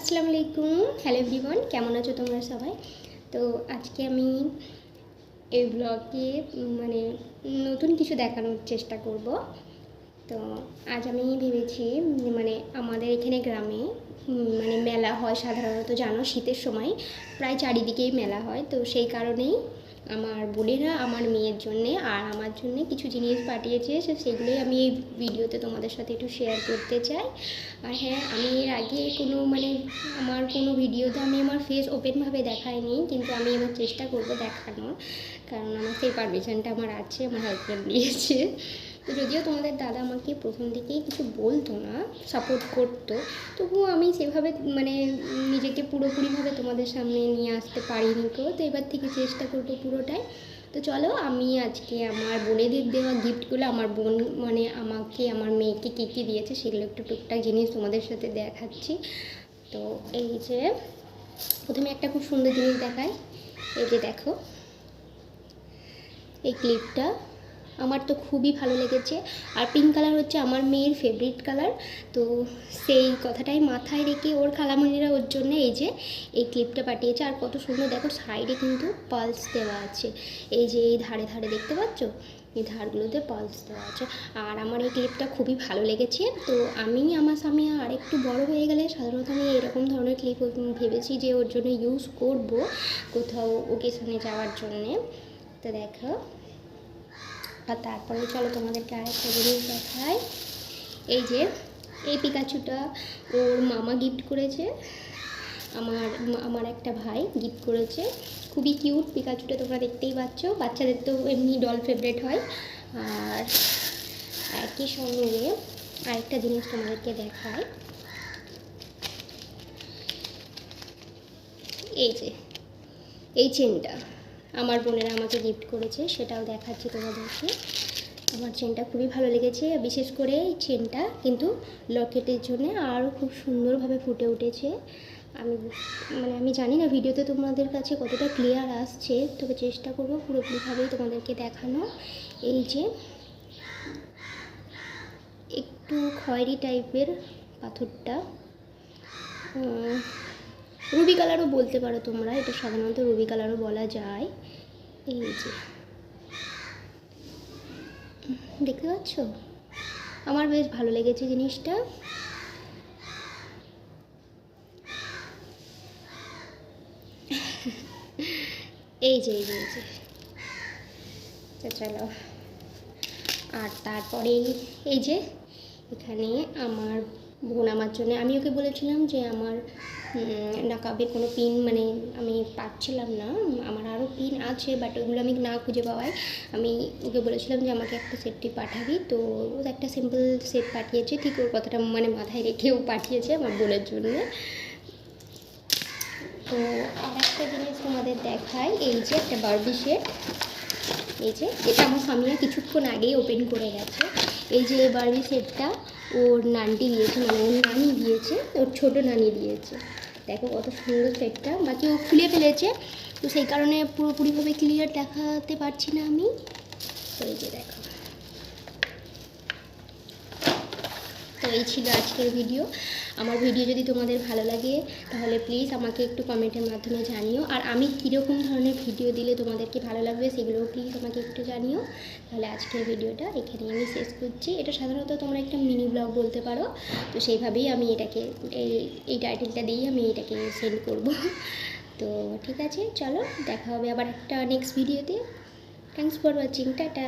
আসসালামু আলাইকুম। Hello everyone কেমন আছো তোমরা সবাই? তো আজকে আমি এই ব্লগে মানে নতুন কিছু দেখানোর চেষ্টা করব। তো আজ আমি ভেবেছি মানে আমাদের এখানে গ্রামে মানে মেলা হয় সাধারণত, জানো, শীতের সময়। প্রায় চারিদিকেই মেলা হয়। তো সেই কারণেই আমার বোনেরা, আমার মেয়ের জন্যে আর আমার জন্য কিছু জিনিস পাঠিয়েছে, সে সেগুলোই আমি এই ভিডিওতে তোমাদের সাথে একটু শেয়ার করতে চাই। আর হ্যাঁ আমি এর আগে কোনো মানে আমার কোনো ভিডিওতে আমি আমার ফেস ওপেনভাবে দেখাইনি, কিন্তু আমি এবার চেষ্টা করব দেখানোর, কারণ আমার সেই পারমিশনটা আমার আছে, আমার হাজব্যান্ড দিয়েছে তো যদিও তোমাদের দাদা আমাকে প্রথম থেকেই কিছু বলতো না সাপোর্ট করতো, তবুও আমি সেভাবে মানে নিজেকে পুরোপুরিভাবে তোমাদের সামনে নিয়ে আসতে পারিনি কো তো এবার থেকে চেষ্টা করব পুরোটাই। তো চলো আমি আজকে আমার বোনেদের দেওয়া গিফটগুলো আমার বোন মানে আমাকে, আমার মেয়েকে কী কী দিয়েছে সেগুলো একটু টুকটাক জিনিস তোমাদের সাথে দেখাচ্ছি। তো এই যে, প্রথমে একটা খুব সুন্দর জিনিস দেখায় এই যে দেখো, এই ক্লিপটা আমার তো খুবই ভালো লেগেছে। আর পিঙ্ক কালার হচ্ছে আমার মেয়ের ফেভারিট কালার তো সেই কথাটাই মাথায় রেখে ওর খালামণিরা ওর জন্য এই যে, এই ক্লিপটা পাঠিয়েছে। আর কত সুন্দর, দেখো সাইডে কিন্তু পালস দেওয়া আছে। এই যে এই ধারে ধারে দেখতে পাচ্ছ? এই ধারগুলোতে পালস দেওয়া আছে। আর আমার এই ক্লিপটা খুবই ভালো লেগেছে। তো আমি, আমার স্বামী আর একটু বড় হয়ে গেলে সাধারণত আমি এরকম ধরনের ক্লিপ ভেবেছি যে ওর জন্য ইউজ করব কোথাও ওকেশনে যাওয়ার জন্যে। তো দেখো। আর তারপরে চলো তোমাদেরকে আরেকটা জিনিস দেখাই। এই যে, এই পিকাচুটা ওর মামা গিফট করেছে। আমার আমার একটা ভাই গিফট করেছে। খুবই কিউট পিকাচুটা তোমরা দেখতেই পাচ্ছ। বাচ্চাদের তো এমনি ডল ফেভারেট হয়। আর একই সঙ্গে আরেকটা জিনিস তোমাদেরকে দেখায় এই যে, এই চেনটা আমার বোনেরা আমাকে গিফট করেছে, সেটাও দেখাচ্ছি তোমাদেরকে। আমার চেনটা খুবই ভালো লেগেছে, বিশেষ করে এই চেনটা কিন্তু লকেটের জন্য আরও খুব সুন্দরভাবে ফুটে উঠেছে। আমি মানে আমি জানি না ভিডিওতে তোমাদের কাছে কতটা ক্লিয়ার আসছে, তবে চেষ্টা করব পুরোপুরিভাবেই তোমাদেরকে দেখানো। এই যে একটু খয়েরি টাইপের পাথরটা রুবি কালারও বলতে পারো তোমরা, এটা সাধারণত রুবি কালারও বলা যায়। এই যে। দেখতে পাচ্ছ? আমার বেশ ভালো লেগেছে জিনিসটা। এই যে এই যে এই যে। তো চলো। আর তারপরে এই যে, এখানে আমার বোন আমার জন্য। আমি ওকে বলেছিলাম যে আমার নাকাবের কোনো পিন মানে আমি পাচ্ছিলাম না। আমার আরও পিন আছে বাট ওগুলো আমি না খুঁজে পাওয়ায় আমি ওকে বলেছিলাম যে আমাকে একটা সেটটি পাঠাবি। তো ও একটা সিম্পল সেট পাঠিয়েছে, ঠিক ওর কথাটা মানে মাথায় রেখেও পাঠিয়েছে আমার বোনের জন্য। তো আর একটা জিনিস তোমাদের দেখায়, এই যে একটা বার্বি সেট এই যে, এটা আমার স্বামীরা কিছুক্ষণ আগেই ওপেন করে গেছে। এই যে বার্বি সেটটা ওর নানটি দিয়েছে মানে ওর নানি দিয়েছে, ওর ছোট নানি দিয়েছে। দেখো কত সুন্দর সেটটা বাকি ও খুলে ফেলেছে, তো সেই কারণে পুরোপুরিভাবে ক্লিয়ার দেখাতে পারছি না আমি। এই যে দেখো। এই ছিল আজকের ভিডিও। আমার ভিডিও যদি তোমাদের ভালো লাগে, তাহলে প্লিজ আমাকে একটু কমেন্টের মাধ্যমে জানিও। আর আমি কীরকম ধরনের ভিডিও দিলে তোমাদেরকে ভালো লাগবে, সেগুলোও প্লিজ আমাকে একটু জানিও। তাহলে আজকের ভিডিওটা এখানে আমি শেষ করছি। এটা সাধারণত তোমরা একটা মিনি ব্লগ বলতে পারো। তো সেইভাবেই আমি এটাকে, এই এই টাইটেলটা দিয়েই আমি এটাকে সেন্ড করব। তো ঠিক আছে, চলো দেখা হবে আবার একটা নেক্সট ভিডিওতে থ্যাংকস ফর ওয়াচিং টাটা।